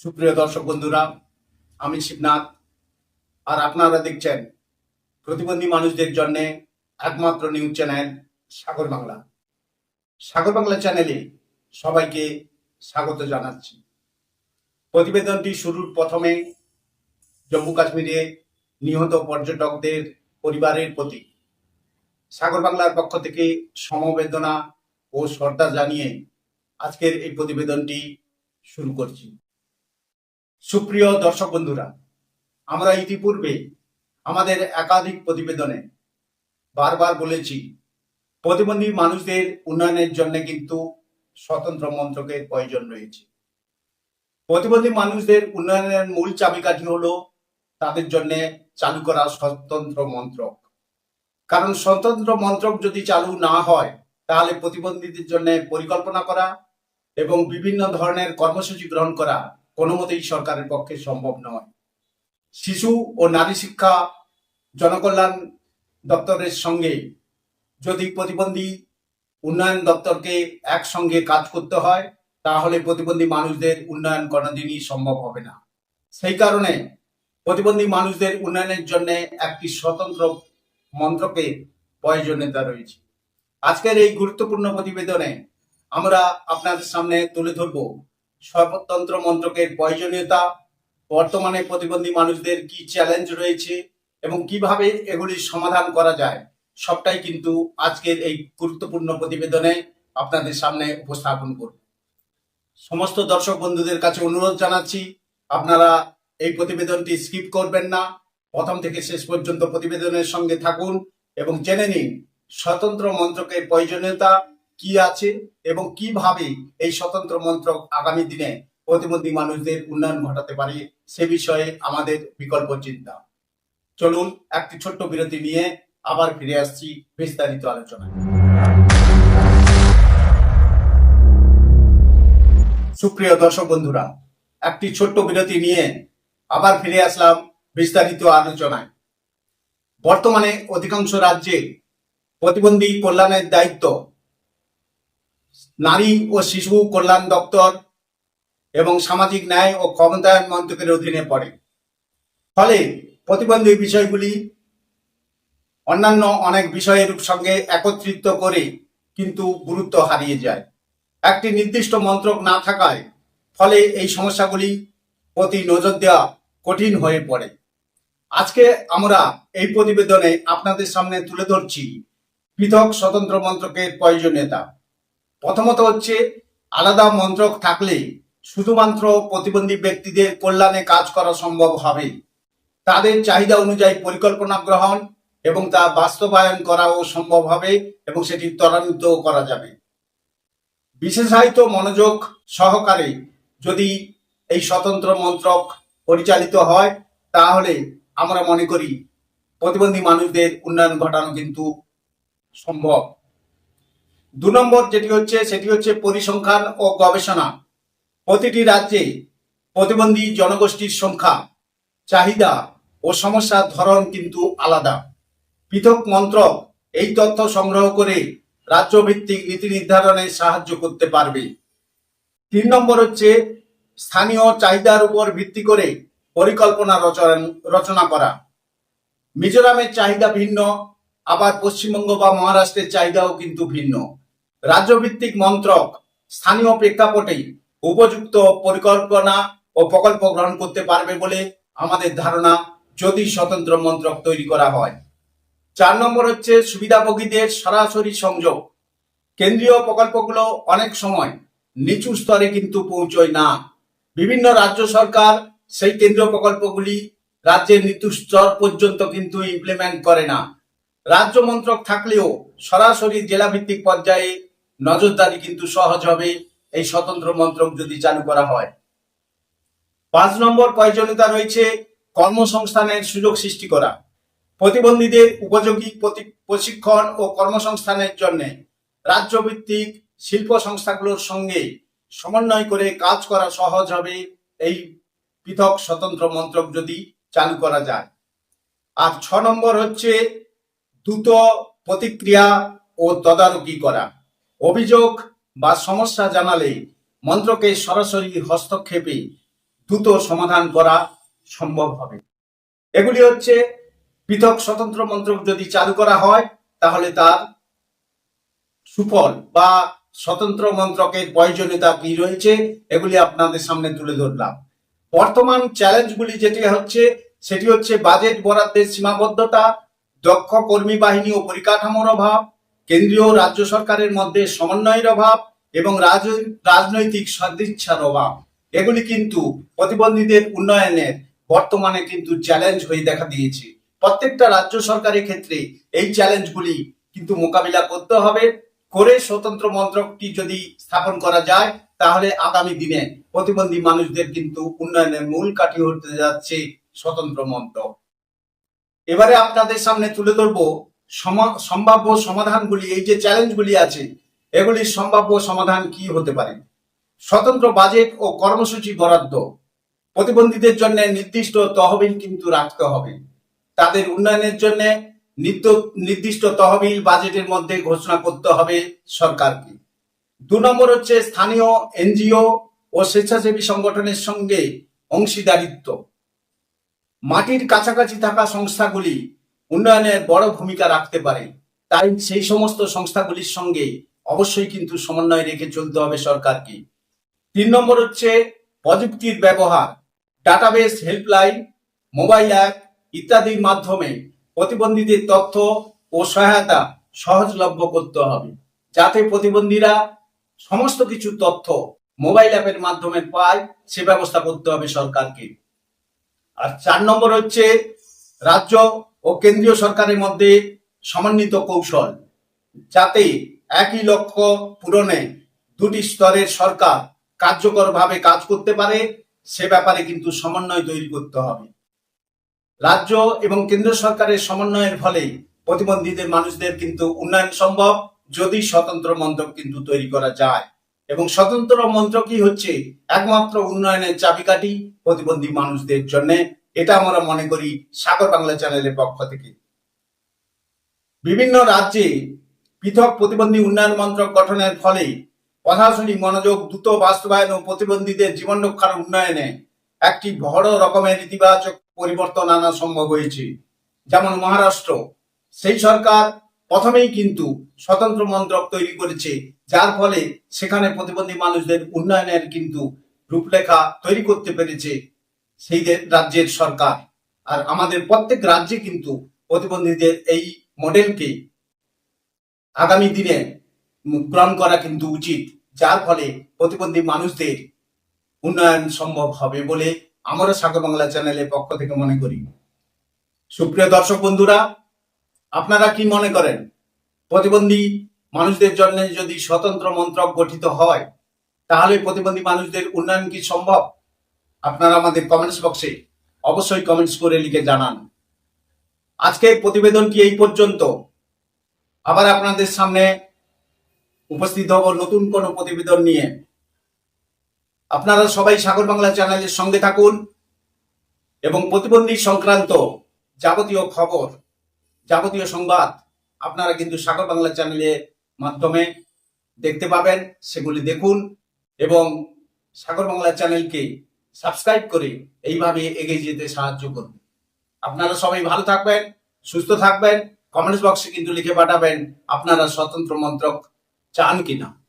সুপ্রিয় দর্শক বন্ধুরা, আমি শিবনাথ। আর আপনারা দেখছেন প্রতিবন্ধী মানুষদের জন্য একমাত্র নিউজ চ্যানেল সাগর বাংলা। সাগর বাংলা চ্যানেলে সবাইকে স্বাগত জানাচ্ছি। প্রতিবেদনটি শুরুর প্রথমে জম্মু কাশ্মীরে নিহত পর্যটকদের পরিবারের প্রতি সাগর বাংলার পক্ষ থেকে সমবেদনা ও শ্রদ্ধা জানিয়ে আজকের এই প্রতিবেদনটি শুরু করছি। সুপ্রিয় দর্শক বন্ধুরা, আমরা ইতিপূর্বে আমাদের একাধিক প্রতিবেদনে বারবার বলেছি, প্রতিবন্ধী মানুষদের উন্নয়নের জন্য কিন্তু স্বতন্ত্র মন্ত্রকের প্রয়োজন রয়েছে। প্রতিবন্ধী মানুষদের উন্নয়নের মূল চাবিকাঠি হলো তাদের জন্য চালু করা স্বতন্ত্র মন্ত্রক। কারণ স্বতন্ত্র মন্ত্রক যদি চালু না হয়, তাহলে প্রতিবন্ধীদের জন্য পরিকল্পনা করা এবং বিভিন্ন ধরনের কর্মসূচি গ্রহণ করা কোনো মতেই সরকারের পক্ষে সম্ভব নয়। শিশু ও নারী শিক্ষা, জনকল্যাণ দপ্তরের সঙ্গে যদি প্রতিবন্ধী উন্নয়ন দপ্তরকে একসঙ্গে কাজ করতে হয়, তাহলে প্রতিবন্ধী মানুষদের উন্নয়ন কোনোদিনই সম্ভব হবে না। সেই কারণে প্রতিবন্ধী মানুষদের উন্নয়নের জন্য একটি স্বতন্ত্র মন্ত্রকের প্রয়োজনীয়তা রয়েছে। আজকের এই গুরুত্বপূর্ণ প্রতিবেদনে আমরা আপনাদের সামনে তুলে ধরব স্বতন্ত্র মন্ত্রকের প্রয়োজনীয়তা, বর্তমানে প্রতিবন্ধী মানুষদের কি চ্যালেঞ্জ রয়েছে এবং কীভাবে এগুলির সমাধান করা যায়, সবটাই কিন্তু আজকের এই গুরুত্বপূর্ণ প্রতিবেদনে আপনাদের সামনে উপস্থাপন করব। সমস্ত দর্শক বন্ধুদের কাছে অনুরোধ জানাচ্ছি, আপনারা এই প্রতিবেদনটি স্কিপ করবেন না। প্রথম থেকে শেষ পর্যন্ত প্রতিবেদনের সঙ্গে থাকুন এবং জেনে নিন, স্বতন্ত্র মন্ত্রকের প্রয়োজনীয়তা কি আছে এবং কীভাবে এই স্বতন্ত্র মন্ত্রক আগামী দিনে প্রতিবন্ধী মানুষদের উন্নয়ন ঘটাতে পারে সে বিষয়ে আমাদের বিকল্প চিন্তা। চলুন, একটি ছোট্ট বিরতি নিয়ে আবার ফিরে আসছি বিস্তারিত আলোচনায়। সুপ্রিয় দর্শক বন্ধুরা, একটি ছোট্ট বিরতি নিয়ে আবার ফিরে আসলাম বিস্তারিত আলোচনায়। বর্তমানে অধিকাংশ রাজ্যে প্রতিবন্ধী কল্যাণের দায়িত্ব নারী ও শিশু কল্যাণ দপ্তর এবং সামাজিক ন্যায় ও ক্ষমতায়ন মন্ত্রকের অধীনে পড়ে। ফলে প্রতিবন্ধী বিষয়গুলি অন্যান্য অনেক বিষয়ের সঙ্গে একত্রিত করে কিন্তু গুরুত্ব হারিয়ে যায়। একটি নির্দিষ্ট মন্ত্রক না থাকায় ফলে এই সমস্যাগুলি প্রতি নজর দেওয়া কঠিন হয়ে পড়ে। আজকে আমরা এই প্রতিবেদনে আপনাদের সামনে তুলে ধরছি পৃথক স্বতন্ত্র মন্ত্রকের প্রয়োজনীয়তা। প্রথমত হচ্ছে, আলাদা মন্ত্রক থাকলে শুধুমাত্র প্রতিবন্ধী ব্যক্তিদের কল্যাণে কাজ করা সম্ভব হবে। তাদের চাহিদা অনুযায়ী পরিকল্পনা গ্রহণ এবং তা বাস্তবায়ন করাও সম্ভব হবে এবং সেটি ত্বরান্বিত করা যাবে। বিশেষায়িত মনোযোগ সহকারে যদি এই স্বতন্ত্র মন্ত্রক পরিচালিত হয়, তাহলে আমরা মনে করি প্রতিবন্ধী মানুষদের উন্নয়ন ঘটানো কিন্তু সম্ভব। দু নম্বর যেটি হচ্ছে, সেটি হচ্ছে পরিসংখ্যান ও গবেষণা। প্রতিটি রাজ্যে প্রতিবন্ধী জনগোষ্ঠীর সংখ্যা, চাহিদা ও সমস্যার ধরন কিন্তু আলাদা। পৃথক মন্ত্রক এই তথ্য সংগ্রহ করে রাজ্য ভিত্তিক নীতি নির্ধারণে সাহায্য করতে পারবে। তিন নম্বর হচ্ছে, স্থানীয় চাহিদার উপর ভিত্তি করে পরিকল্পনা রচনা করা। মিজোরামের চাহিদা ভিন্ন, আবার পশ্চিমবঙ্গ বা মহারাষ্ট্রের চাহিদাও কিন্তু ভিন্ন। রাজ্যভিত্তিক মন্ত্রক স্থানীয় প্রেক্ষাপটে উপযুক্ত পরিকল্পনা ও প্রকল্প গ্রহণ করতে পারবে বলে আমাদের ধারণা যদি স্বতন্ত্র মন্ত্রক তৈরি করা হয়। চার নম্বর হচ্ছে সুবিধাভোগীদের সরাসরি সংযোগ। কেন্দ্রীয় প্রকল্পগুলো অনেক সময় নিচু স্তরে কিন্তু পৌঁছয় না। বিভিন্ন রাজ্য সরকার সেই কেন্দ্রীয় প্রকল্পগুলি রাজ্যের নিচু স্তর পর্যন্ত কিন্তু ইমপ্লিমেন্ট করে না। রাজ্য মন্ত্রক থাকলেও সরাসরি জেলা ভিত্তিক পর্যায়ে নজরদারি কিন্তু সহজ হবে, এই স্বতন্ত্র মন্ত্রক যদি চালু করা হয়। পাঁচ নম্বর প্রয়োজনীয়তা রয়েছে কর্মসংস্থানের সুযোগ সৃষ্টি করা। প্রতিবন্ধীদের উপযোগী প্রশিক্ষণ ও কর্মসংস্থানের জন্য রাজ্য ভিত্তিক শিল্প সংস্থাগুলোর সঙ্গে সমন্বয় করে কাজ করা সহজ হবে, এই পৃথক স্বতন্ত্র মন্ত্রক যদি চালু করা যায়। আর ছ নম্বর হচ্ছে দ্রুত প্রতিক্রিয়া ও তদারকি করা। অভিযোগ বা সমস্যা জানালে মন্ত্রকে সরাসরি হস্তক্ষেপে দ্রুত সমাধান করা সম্ভব হবে। এগুলি হচ্ছে, পৃথক স্বতন্ত্র মন্ত্রক যদি চালু করা হয়, তাহলে তার সুফল বা স্বতন্ত্র মন্ত্রকের প্রয়োজনীয়তা কি রয়েছে, এগুলি আপনাদের সামনে তুলে ধরলাম। বর্তমান চ্যালেঞ্জগুলি যেটি হচ্ছে, সেটি হচ্ছে বাজেট বরাদ্দের সীমাবদ্ধতা, দক্ষ কর্মী বাহিনী ও পরিকাঠামোর অভাব কেন্দ্রীয় রাজ্য সরকারের মধ্যে সমন্বয়ের অভাব এবং রাজ- রাজনৈতিক সদিচ্ছার অভাব। এগুলি কিন্তু প্রতিবন্ধীদের উন্নয়নের বর্তমানে কিন্তু চ্যালেঞ্জ হয়ে দেখা দিয়েছে। প্রত্যেকটা রাজ্য সরকারের ক্ষেত্রে এই চ্যালেঞ্জগুলি কিন্তু মোকাবিলা করতে হবে। করে স্বতন্ত্র মন্ত্রকটি যদি স্থাপন করা যায়, তাহলে আগামী দিনে প্রতিবন্ধী মানুষদের কিন্তু উন্নয়নের মূল কাঠি হতে যাচ্ছে স্বতন্ত্র মন্ত্রক। এবারে আপনাদের সামনে তুলে ধরবো সম্ভাব্য সমাধানগুলি, এই যে চ্যালেঞ্জগুলি আছে, এগুলির সম্ভাব্য সমাধান কি হতে পারে? স্বতন্ত্র বাজেট ও কর্মসূচি বরাদ্দ। প্রতিবন্ধীদের জন্য নির্দিষ্ট তহবিল কিন্তু রাখতে হবে। তাদের উন্নয়নের জন্য নিত্য, নির্দিষ্ট তহবিল বাজেটের মধ্যে ঘোষণা করতে হবে সরকারকে। দু নম্বর হচ্ছে স্থানীয় এনজিও ও স্বেচ্ছাসেবী সংগঠনের সঙ্গে অংশীদারিত্ব। মাটির কাছাকাছি থাকা সংস্থাগুলি উন্নয়নের বড় ভূমিকা রাখতে পারে। তাই সেই সমস্ত সংস্থাগুলির সঙ্গে অবশ্যই কিন্তু সমন্বয় রেখে চলতে হবে সরকারকে। তিন নম্বর হচ্ছে প্রযুক্তির ব্যবহার। ডাটাবেস, হেল্পলাইন, মোবাইল অ্যাপ ইত্যাদির মাধ্যমে প্রতিবন্ধীদের তথ্য ও সহায়তা সহজলভ্য করতে হবে, যাতে প্রতিবন্ধীরা সমস্ত কিছু তথ্য মোবাইল অ্যাপের মাধ্যমে পায়, সে ব্যবস্থা করতে হবে সরকারকে। আর চার নম্বর হচ্ছে রাজ্য ও কেন্দ্রীয় সরকারের মধ্যে সমন্বিত কৌশল যাতে একই লক্ষ্য পূরণে দুটি স্তরের সরকার কার্যকরভাবে কাজ করতে পারে, সে ব্যাপারে কিন্তু সমন্বয় তৈরি করতে হবে। রাজ্য এবং কেন্দ্র সরকারের সমন্বয়ের ফলে প্রতিবন্ধীদের মানুষদের কিন্তু উন্নয়ন সম্ভব, যদি স্বতন্ত্র মন্ত্রক কিন্তু তৈরি করা যায়। এবং স্বতন্ত্র মন্ত্রকই হচ্ছে একমাত্র উন্নয়নের চাবিকাঠি প্রতিবন্ধী মানুষদের জন্য। এটা আমরা মনে করি সাগর বাংলা চ্যানেলের পক্ষ থেকে। বিভিন্ন রাজ্যে পৃথক প্রতিবন্ধী উন্নয়ন মন্ত্রক গঠনের ফলে প্রশাসনিক মনোযোগ দ্রুত বাস্তবায়ন ও প্রতিবন্ধীদের জীবন রক্ষার উন্নয়নে একটি বড় রকমের ইতিবাচক পরিবর্তন আনা সম্ভব হয়েছে। যেমন মহারাষ্ট্র, সেই সরকার প্রথমেই কিন্তু স্বতন্ত্র মন্ত্রক তৈরি করেছে, যার ফলে সেখানে প্রতিবন্ধী মানুষদের উন্নয়নের কিন্তু রূপরেখা তৈরি করতে পেরেছে। সেই রাজ্যের সরকার। আর আমাদের প্রত্যেক রাজ্যে কিন্তু প্রতিবন্ধীদের এই মডেলকে আগামী দিনে গ্রহণ করা কিন্তু উচিত, যার ফলে প্রতিবন্ধী মানুষদের উন্নয়ন সম্ভব হবে বলে আমরা সাগর বাংলা চ্যানেলের পক্ষ থেকে মনে করি। সুপ্রিয় দর্শক বন্ধুরা, আপনারা কি মনে করেন? প্রতিবন্ধী মানুষদের জন্য যদি স্বতন্ত্র মন্ত্রক গঠিত হয়, তাহলে প্রতিবন্ধী মানুষদের উন্নয়ন কি সম্ভব? আপনারা আমাদের কমেন্টস বক্সে অবশ্যই কমেন্টস করে লিখে জানান। আজকের প্রতিবেদনটি এই পর্যন্ত। আবার আপনাদের সামনে উপস্থিত হব নতুন কোনো প্রতিবেদন নিয়ে। আপনারা সবাই সাগর বাংলা চ্যানেলের সঙ্গে থাকুন এবং প্রতিবন্ধী সংক্রান্ত যাবতীয় খবর, যাবতীয় সংবাদ আপনারা কিন্তু সাগর বাংলা চ্যানেলের মাধ্যমে দেখতে পাবেন, সেগুলি দেখুন এবং সাগর বাংলা চ্যানেলকে সাবস্ক্রাইব করে এইভাবে এগিয়ে যেতে সাহায্য করবে। আপনারা সবাই ভালো থাকবেন, সুস্থ থাকবেন, কমেন্টস বক্সে কিন্তু লিখে পাঠাবেন আপনারা স্বতন্ত্র মন্ত্রক চান কিনা।